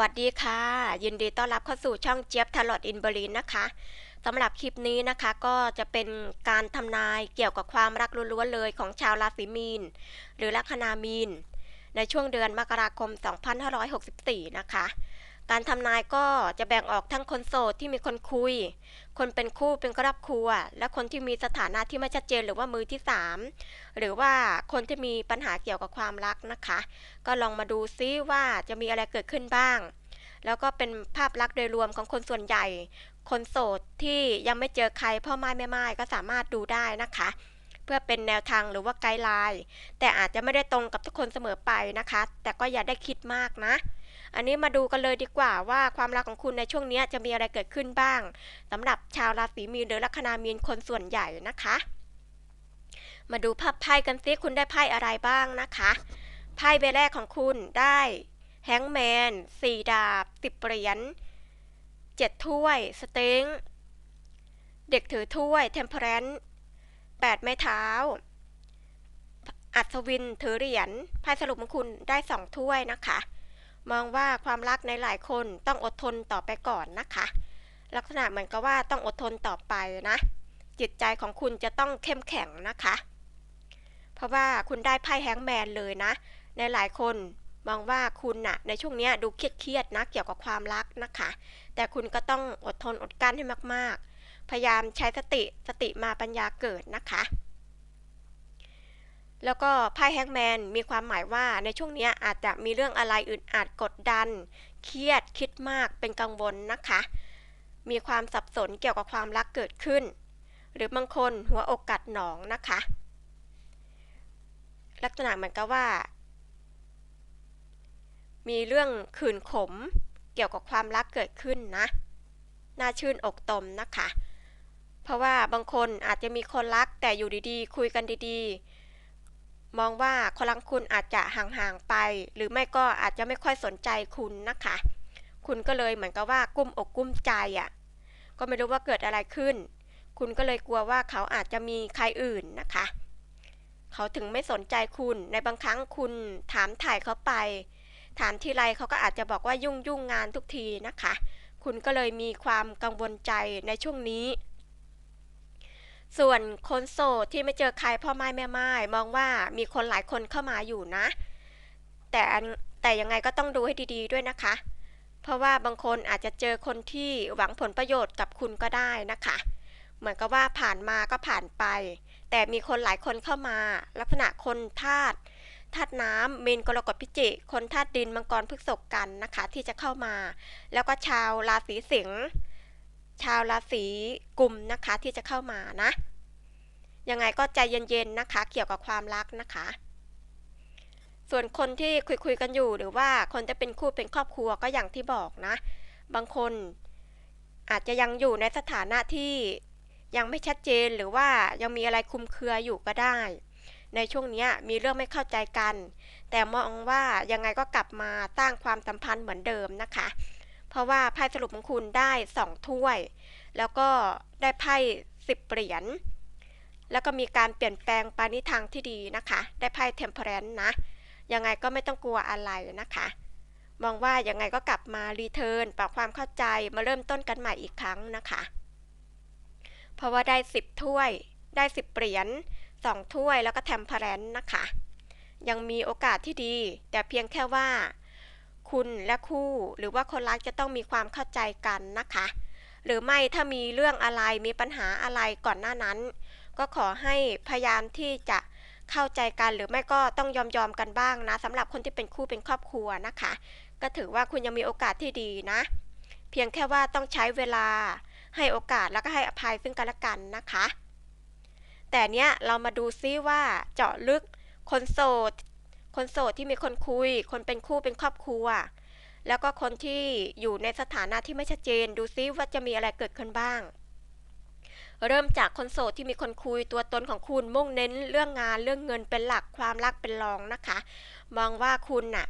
วัสดีค่ะ ยินดีต้อนรับเข้าสู่ช่องเจี๊ยบทลอดอินเบอรีนนะคะสำหรับคลิปนี้นะคะก็จะเป็นการทำนายเกี่ยวกับความรักล้วนๆเลยของชาวราศีมีน หรือลัคนามีน ในช่วงเดือนมกราคม 2564 นะคะ การทำนายก็จะแบ่งออกทั้งคนโสดที่มีคนคุย คนเป็นคู่เป็นครอบครัว และคนที่มีสถานะที่ไม่ชัดเจนหรือว่ามือที่ 3 หรือว่าคนที่มีปัญหาเกี่ยวกับความรักนะคะ ก็ลองมาดูซิว่าจะมีอะไรเกิดขึ้นบ้าง แล้วก็เป็นภาพลักษณ์โดยรวมของคนส่วนใหญ่ คนโสดที่ยังไม่เจอใครพ่อไม้แม่ไม้ก็สามารถดูได้นะคะเพื่อเป็นแนวทางหรือว่าไกด์ไลน์แต่อาจจะไม่ได้ตรงกับทุกคนเสมอไปนะคะ แต่ก็อย่าได้คิดมากนะ อันนี้มาดูกันเลยดีกว่าว่าความรักของคุณในช่วงนี้จะมีอะไรเกิดขึ้นบ้างสำหรับชาวราศีมีนหรือลัคนามีนคนส่วนใหญ่นะคะ มาดูภาพไพ่กันซิคุณได้ไพ่อะไรบ้างนะคะไพ่ใบแรกของคุณได้แฮงแมนสี่ดาบสิบเหรียญเจ็ดถ้วยสเต็งเด็กถือถ้วยเทมเพรนแปดไม้เท้า อัศวินถือเหรียญไพ่สรุปของคุณได้สองถ้วยนะคะ มองว่าความรักในหลายคนต้องอดทนต่อไปก่อนนะคะ ลักษณะเหมือนกับว่าต้องอดทนต่อไปนะ จิตใจของคุณจะต้องเข้มแข็งนะคะ เพราะว่าคุณได้ไพ่แฮงแมนเลยนะ ในหลายคนมองว่าคุณน่ะในช่วงนี้ดูเครียดๆนะเกี่ยวกับความรักนะคะ แต่คุณก็ต้องอดทนอดกลั้นให้มากๆ พยายามใช้สติสติมาปัญญาเกิดนะคะ แล้วก็ไพ่แฮงแมนมีความหมายว่าในช่วงนี้อาจจะมีเรื่องอะไรอื่นอาจกดดัน เครียดคิดมากเป็นกังวลนะคะ มีความสับสนเกี่ยวกับความรักเกิดขึ้น หรือบางคนหัวอกกัดหนองนะคะ ลักษณะเหมือนกับว่า มีเรื่องขื่นขม เกี่ยวกับความรักเกิดขึ้นนะน่าชื่นอกตมนะคะ เพราะว่าบางคนอาจจะมีคนรักแต่อยู่ดีๆ คุยกันดีๆ มองว่าคนรักคุณอาจจะห่างๆไป หรือไม่ก็อาจจะไม่ค่อยสนใจคุณนะคะ คุณก็เลยเหมือนกับว่ากุ้มอกกุ้มใจอะ่ะ ก็ไม่รู้ว่าเกิดอะไรขึ้น คุณก็เลยกลัวว่าเขาอาจจะมีใครอื่นนะคะ เขาถึงไม่สนใจคุณ ในบางครั้งคุณถามถ่ายเขาไป ถามทีไรเขาก็อาจจะบอกว่ายุ่งยุ่งงานทุกทีนะคะ คุณก็เลยมีความกังวลใจในช่วงนี้ ส่วนคนโสดที่ไม่เจอใครพ่อไม้แม่ไม้มองว่ามีคนหลายคนเข้ามาอยู่นะ แต่แต่ยังไงก็ต้องดูให้ดีๆด้วยนะคะ เพราะว่าบางคนอาจจะเจอคนที่หวังผลประโยชน์กับคุณก็ได้นะคะ เหมือนกับว่าผ่านมาก็ผ่านไป แต่มีคนหลายคนเข้ามา ลักษณะคนธาตุธาตุน้ำมีนกรกฎพิจิ คนธาตุดินมังกรพฤกษภกันนะคะ ที่จะเข้ามา แล้วก็ชาวราศีสิงห์ ชาวราศีกุมนะคะที่จะเข้ามานะ ยังไงก็ใจเย็นๆนะคะ เกี่ยวกับความรักนะคะ ส่วนคนที่คุยๆกันอยู่หรือว่าคนจะเป็นคู่เป็นครอบครัวก็อย่างที่บอกนะ บางคนอาจจะยังอยู่ในสถานะที่ยังไม่ชัดเจนหรือว่ายังมีอะไรคุมเครืออยู่ก็ได้ ในช่วงนี้มีเรื่องไม่เข้าใจกัน แต่มองว่ายังไงก็กลับมาตั้งความสัมพันธ์เหมือนเดิมนะคะ เพราะว่าไพ่สรุปของคุณได้สองถ้วย แล้วก็ได้ไพ่สิบเหรียญแล้วก็มีการเปลี่ยนแปลงไปในทางที่ดีนะคะ ได้ไพ่เทมเพลนนะ ยังไงก็ไม่ต้องกลัวอะไรนะคะ มองว่ายังไงก็กลับมารีเทิร์นปรับความเข้าใจมาเริ่มต้นกันใหม่อีกครั้งนะคะ เพราะว่าได้สิบถ้วย ได้สิบเหรียญสองถ้วยแล้วก็แทมเพลนนะคะ ยังมีโอกาสที่ดี แต่เพียงแค่ว่า คุณและคู่ หรือว่าคนรักจะต้องมีความเข้าใจกันนะคะ หรือไม่ถ้ามีเรื่องอะไรมีปัญหาอะไรก่อนหน้านั้น ก็ขอให้พยายามที่จะเข้าใจกันหรือไม่ก็ต้องยอมยอมกันบ้างนะสำหรับคนที่เป็นคู่เป็นครอบครัวนะคะ ก็ถือว่าคุณยังมีโอกาสที่ดีนะ เพียงแค่ว่าต้องใช้เวลาให้โอกาสแล้วก็ให้อภัยซึ่งกันและกันนะคะ แต่เนี้ยเรามาดูซิว่าเจาะลึกคนโสด คนโสดที่มีคนคุย คนเป็นคู่เป็นครอบครัว แล้วก็คนที่อยู่ในสถานะที่ไม่ชัดเจน ดูซิว่าจะมีอะไรเกิดขึ้นบ้าง เริ่มจากคนโสดที่มีคนคุยตัวตนของคุณมุ่งเน้นเรื่องงานเรื่องเงินเป็นหลักความรักเป็นรองนะคะ มองว่าคุณน่ะ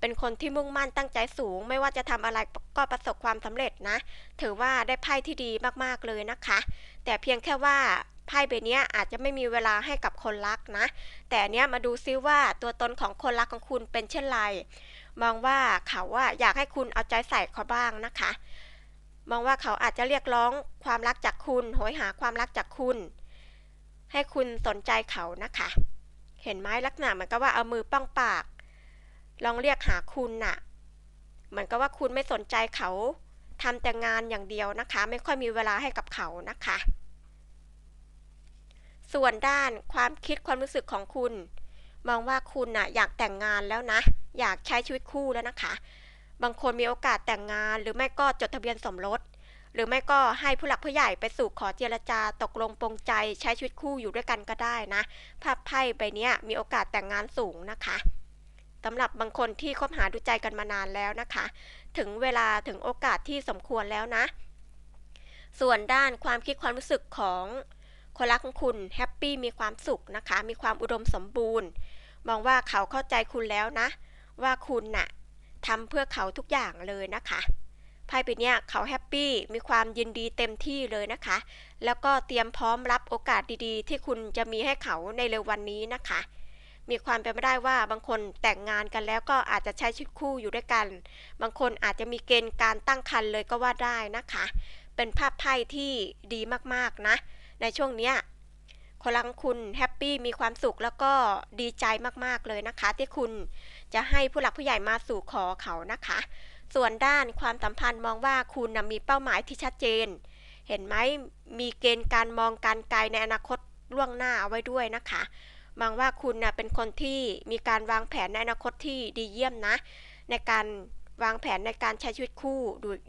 เป็นคนที่มุ่งมั่นตั้งใจสูง ไม่ว่าจะทำอะไรก็ประสบความสำเร็จนะ ถือว่าได้ไพ่ที่ดีมากๆเลยนะคะ แต่เพียงแค่ว่า ไพ่ใบนี้อาจจะไม่มีเวลาให้กับคนรักนะ แต่เนี้ยมาดูซิว่าตัวตนของคนรักของคุณเป็นเช่นไร มองว่าเขาว่าอยากให้คุณเอาใจใส่เขาบ้างนะคะ มองว่าเขาอาจจะเรียกร้องความรักจากคุณโหยหาความรักจากคุณ ให้คุณสนใจเขานะคะ เห็นไหมลักษณะเหมือนกับว่าเอามือป้องปาก ลองเรียกหาคุณน่ะเหมือนกับว่าคุณไม่สนใจเขาทำแต่งานอย่างเดียวนะคะ ไม่ค่อยมีเวลาให้กับเขานะคะ ส่วนด้านความคิดความรู้สึกของคุณ มองว่าคุณน่ะอยากแต่งงานแล้วนะ อยากใช้ชีวิตคู่แล้วนะคะ บางคนมีโอกาสแต่งงาน หรือไม่ก็จดทะเบียนสมรส หรือไม่ก็ให้ผู้หลักผู้ใหญ่ไปสู่ขอเจรจาตกลงปรงใจใช้ชีวิตคู่อยู่ด้วยกันก็ได้นะภาพไพ่ใบนี้มีโอกาสแต่งงานสูงนะคะสำหรับบางคนที่คบหาดูใจกันมานานแล้วนะคะ ถึงเวลาถึงโอกาสที่สมควรแล้วนะ ส่วนด้านความคิดความรู้สึกของ คนรักของคุณแฮปปี้มีความสุขนะคะ มีความอุดมสมบูรณ์ มองว่าเขาเข้าใจคุณแล้วนะ ว่าคุณน่ะทำเพื่อเขาทุกอย่างเลยนะคะไพ่ใบนี้เขาแฮปปี้มีความยินดีเต็มที่เลยนะคะ แล้วก็เตรียมพร้อมรับโอกาสดีๆ ที่คุณจะมีให้เขาในเร็ววันนี้นะคะ มีความเป็นไปได้ว่าบางคนแต่งงานกันแล้วก็อาจจะใช้ชีวิตคู่อยู่ด้วยกัน บางคนอาจจะมีเกณฑ์การตั้งครรภ์เลยก็ว่าได้นะคะ เป็นภาพไพ่ที่ดีมากๆนะ ในช่วงเนี้ยคนรังคุณแฮปปี้มีความสุขแล้วก็ดีใจมากๆเลยนะคะ ที่คุณจะให้ผู้หลักผู้ใหญ่มาสู่ขอเขานะคะ ส่วนด้านความสัมพันธ์มองว่าคุณนะมีเป้าหมายที่ชัดเจน เห็นไหมมีเกณฑ์การมองการไกลในอนาคตล่วงหน้าเอาไว้ด้วยนะคะมองว่าคุณนะเป็นคนที่มีการวางแผนในอนาคตที่ดีเยี่ยมนะ ในการวางแผนในการใช้ชีวิตคู่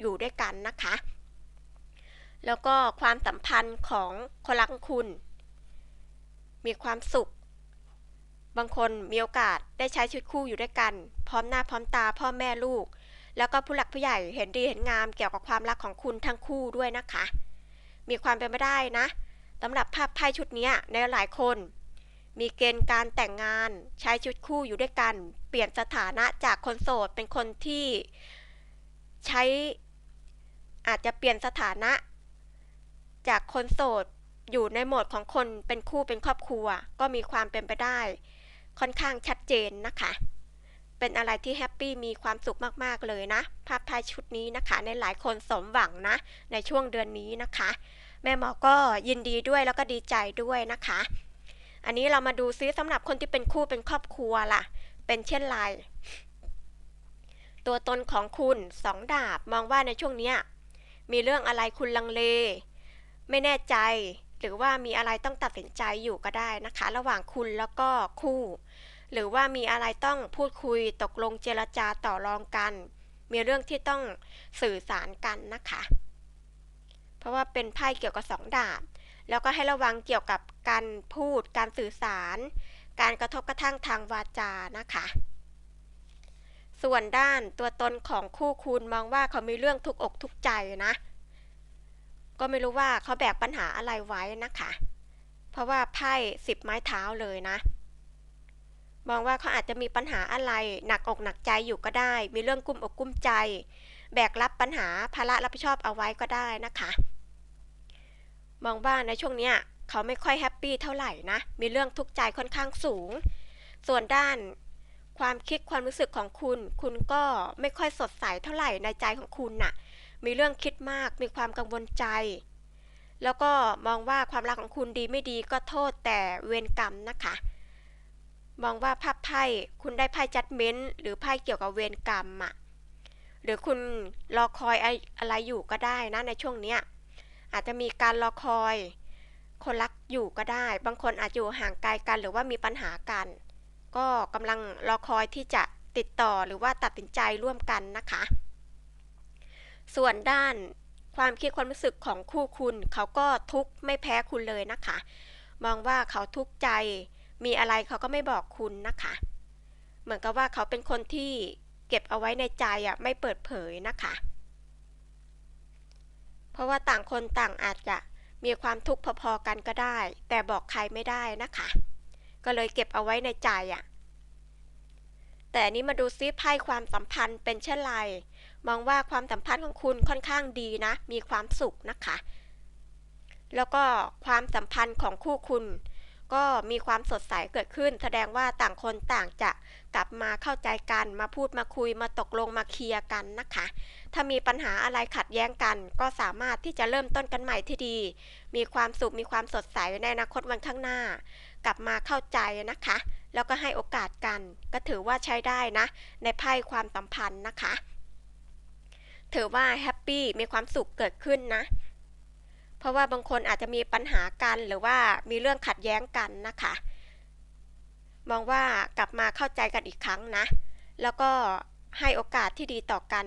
อยู่ด้วยกันนะคะ แล้วก็ความสัมพันธ์ของคนรักคุณ มีความสุข บางคนมีโอกาสได้ใช้ชีวิตคู่อยู่ด้วยกัน พร้อมหน้าพร้อมตาพ่อแม่ลูก แล้วก็ผู้หลักผู้ใหญ่เห็นดีเห็นงามเกี่ยวกับความรักของคุณทั้งคู่ด้วยนะคะ มีความเป็นไปได้นะสำหรับภาพไพ่ชุดนี้ในหลายคน มีเกณฑ์การแต่งงานใช้ชีวิตคู่อยู่ด้วยกัน เปลี่ยนสถานะจากคนโสดเป็นคนที่ใช้อาจจะเปลี่ยนสถานะ จากคนโสดอยู่ในโหมดของคนเป็นคู่เป็นครอบครัว ก็มีความเป็นไปได้ ค่อนข้างชัดเจนนะคะ เป็นอะไรที่แฮปปี้มีความสุขมากๆเลยนะ ภาพไพ่ชุดนี้นะคะในหลายคนสมหวังนะ ในช่วงเดือนนี้นะคะ แม่หมอก็ยินดีด้วยแล้วก็ดีใจด้วยนะคะ อันนี้เรามาดูซิสำหรับคนที่เป็นคู่เป็นครอบครัวล่ะ เป็นเช่นไรตัวตนของคุณสองดาบมองว่าในช่วงเนี้ยมีเรื่องอะไรคุณลังเล ไม่แน่ใจ หรือว่ามีอะไรต้องตัดสินใจอยู่ก็ได้นะคะ ระหว่างคุณแล้วก็คู่ หรือว่ามีอะไรต้องพูดคุยตกลงเจรจาต่อรองกัน มีเรื่องที่ต้องสื่อสารกันนะคะ เพราะว่าเป็นไพ่เกี่ยวกับสองดาบแล้วก็ให้ระวังเกี่ยวกับการพูด การสื่อสาร การกระทบกระทั่งทางวาจานะคะ ส่วนด้านตัวตนของคู่คุณมองว่าเขามีเรื่องทุกอกทุกใจนะ ก็ไม่รู้ว่าเขาแบกปัญหาอะไรไว้นะคะ เพราะว่าไพ่สิบไม้เท้าเลยนะ มองว่าเขาอาจจะมีปัญหาอะไรหนักอกหนักใจอยู่ก็ได้ มีเรื่องกุ้มอกกุ้มใจ แบกรับปัญหาภาระรับผิดชอบเอาไว้ก็ได้นะคะ มองว่าในช่วงเนี้ยเขาไม่ค่อยแฮปปี้เท่าไหร่นะ มีเรื่องทุกข์ใจค่อนข้างสูง ส่วนด้านความคิดความรู้สึกของคุณ คุณก็ไม่ค่อยสดใสเท่าไหร่ในใจของคุณน่ะ มีเรื่องคิดมาก มีความกังวลใจ แล้วก็มองว่าความรักของคุณดีไม่ดีก็โทษแต่เวรกรรมนะคะ มองว่าภาพไพ่คุณได้ไพ่จัดเม้นหรือไพ่เกี่ยวกับเวรกรรมอะหรือคุณรอคอยอะไรอยู่ก็ได้นะในช่วงเนี้ยอาจจะมีการรอคอย คนรักอยู่ก็ได้ บางคนอาจอยู่ห่างไกลกันหรือว่ามีปัญหากัน ก็กำลังรอคอยที่จะติดต่อหรือว่าตัดสินใจร่วมกันนะคะ ส่วนด้านความคิดความรู้สึกของคู่คุณ เขาก็ทุกข์ไม่แพ้คุณเลยนะคะ มองว่าเขาทุกข์ใจ มีอะไรเขาก็ไม่บอกคุณนะคะ เหมือนกับว่าเขาเป็นคนที่เก็บเอาไว้ในใจอะไม่เปิดเผยนะคะ เพราะว่าต่างคนต่างอาจจะมีความทุกข์พอๆกันก็ได้ แต่บอกใครไม่ได้นะคะ ก็เลยเก็บเอาไว้ในใจอะ แต่นี้มาดูซิไพ่ความสัมพันธ์เป็นเช่นไร มองว่าความสัมพันธ์ของคุณค่อนข้างดีนะ มีความสุขนะคะ แล้วก็ความสัมพันธ์ของคู่คุณ ก็มีความสดใสเกิดขึ้น แสดงว่าต่างคนต่างจะกลับมาเข้าใจกัน มาพูดมาคุยมาตกลงมาเคลียร์กันนะคะ ถ้ามีปัญหาอะไรขัดแย้งกัน ก็สามารถที่จะเริ่มต้นกันใหม่ที่ดี มีความสุขมีความสดใสในอนาคตวันข้างหน้า กลับมาเข้าใจนะคะ แล้วก็ให้โอกาสกัน ก็ถือว่าใช้ได้นะ ในไพ่ความสัมพันธ์นะคะ ถือว่าแฮปปี้มีความสุขเกิดขึ้นนะ เพราะว่าบางคนอาจจะมีปัญหากันหรือว่ามีเรื่องขัดแย้งกันนะคะ มองว่ากลับมาเข้าใจกันอีกครั้งนะ แล้วก็ให้โอกาสที่ดีต่อกัน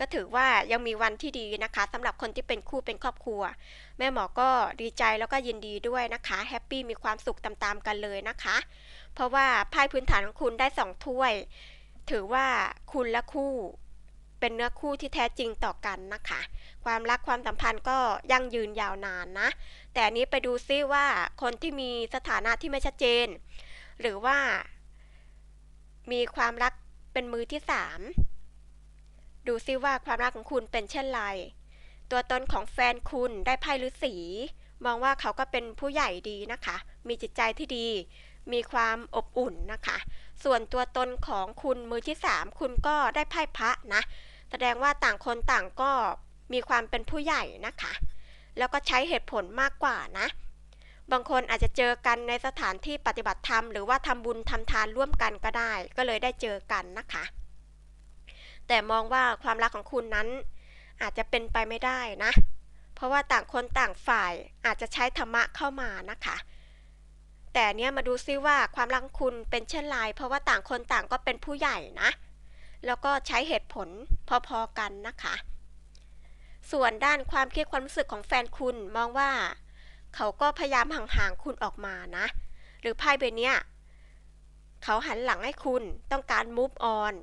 ก็ถือว่ายังมีวันที่ดีนะคะสำหรับคนที่เป็นคู่เป็นครอบครัว แม่หมอก็ดีใจแล้วก็ยินดีด้วยนะคะแฮปปี้มีความสุขตามๆกันเลยนะคะ เพราะว่าไพ่พื้นฐานของคุณได้สองถ้วย ถือว่าคุณและคู่เป็นเนื้อคู่ที่แท้จริงต่อกันนะคะ ความรักความสัมพันธ์ก็ยั่งยืนยาวนานนะ แต่นนี้ไปดูซิว่าคนที่มีสถานะที่ไม่ชัดเจน หรือว่า มีความรักเป็นมือที่สาม ดูซิว่าความรักของคุณเป็นเช่นไร ตัวตนของแฟนคุณได้ไพ่ฤาษีมองว่าเขาก็เป็นผู้ใหญ่ดีนะคะ มีจิตใจที่ดี มีความอบอุ่นนะคะ ส่วนตัวตนของคุณมือที่สามคุณก็ได้ไพ่พระนะ แสดงว่าต่างคนต่างก็มีความเป็นผู้ใหญ่นะคะ แล้วก็ใช้เหตุผลมากกว่านะ บางคนอาจจะเจอกันในสถานที่ปฏิบัติธรรม หรือว่าทำบุญทำทานร่วมกันก็ได้ ก็เลยได้เจอกันนะคะ แต่มองว่าความรักของคุณนั้น อาจจะเป็นไปไม่ได้นะ เพราะว่าต่างคนต่างฝ่ายอาจจะใช้ธรรมะเข้ามานะคะ แต่เนี้ยมาดูซิว่าความรักคุณเป็นเช่นไรเพราะว่าต่างคนต่างก็เป็นผู้ใหญ่นะ แล้วก็ใช้เหตุผลพอๆกันนะคะ ส่วนด้านความคิดความรู้สึกของแฟนคุณมองว่า เขาก็พยายามห่างๆคุณออกมานะ หรือไพ่ใบเนี้ยเขาหันหลังให้คุณต้องการ move on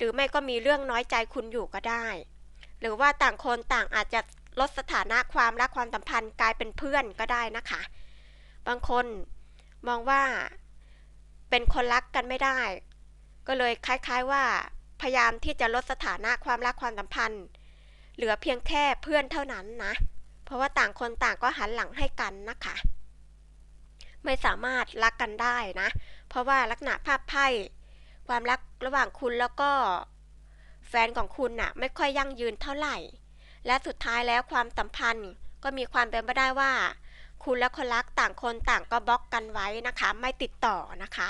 หรือไม่ก็มีเรื่องน้อยใจคุณอยู่ก็ได้ หรือว่าต่างคนต่างอาจจะลดสถานะความรักความสัมพันธ์กลายเป็นเพื่อนก็ได้นะคะ บางคนมองว่าเป็นคนรักกันไม่ได้ ก็เลยคล้ายๆว่า พยายามที่จะลดสถานะความรักความสัมพันธ์ เหลือเพียงแค่เพื่อนเท่านั้นนะ เพราะว่าต่างคนต่างก็หันหลังให้กันนะคะ ไม่สามารถรักกันได้นะ เพราะว่าลักษณะภาพไพ่ ความรักระหว่างคุณแล้วก็ แฟนของคุณน่ะ ไม่ค่อยยั่งยืนเท่าไหร่ และสุดท้ายแล้วความสัมพันธ์ก็มีความเป็นไปได้ว่า คุณและคนรักต่างคนต่างก็บล็อกกันไว้นะคะ ไม่ติดต่อนะคะ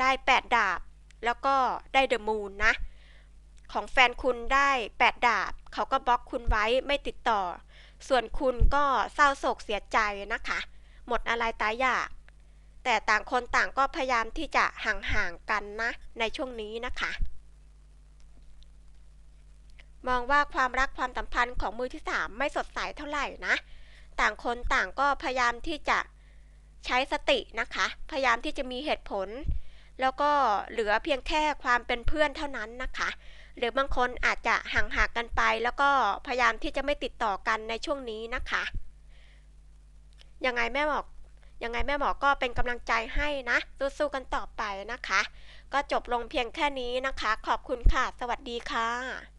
ได้แปดดาบ แล้วก็ได้เดอะมูนนะ ของแฟนคุณได้แปดดาบ เขาก็บล็อกคุณไว้ไม่ติดต่อ ส่วนคุณก็เศร้าโศกเสียใจนะคะ หมดอะไรตายอยาก แต่ต่างคนต่างก็พยายามที่จะห่างๆกันนะในช่วงนี้นะคะ มองว่าความรักความสัมพันธ์ของมือที่สามไม่สดใสเท่าไหร่นะ ต่างคนต่างก็พยายามที่จะใช้สตินะคะ พยายามที่จะมีเหตุผล แล้วก็เหลือเพียงแค่ความเป็นเพื่อนเท่านั้นนะคะ หรือบางคนอาจจะห่างหากกันไป แล้วก็พยายามที่จะไม่ติดต่อกันในช่วงนี้นะคะ ยังไงแม่หมอก ยังไงแม่หมอก็เป็นกำลังใจให้นะสู้ๆกันต่อไปนะคะ ก็จบลงเพียงแค่นี้นะคะ ขอบคุณค่ะ สวัสดีค่ะ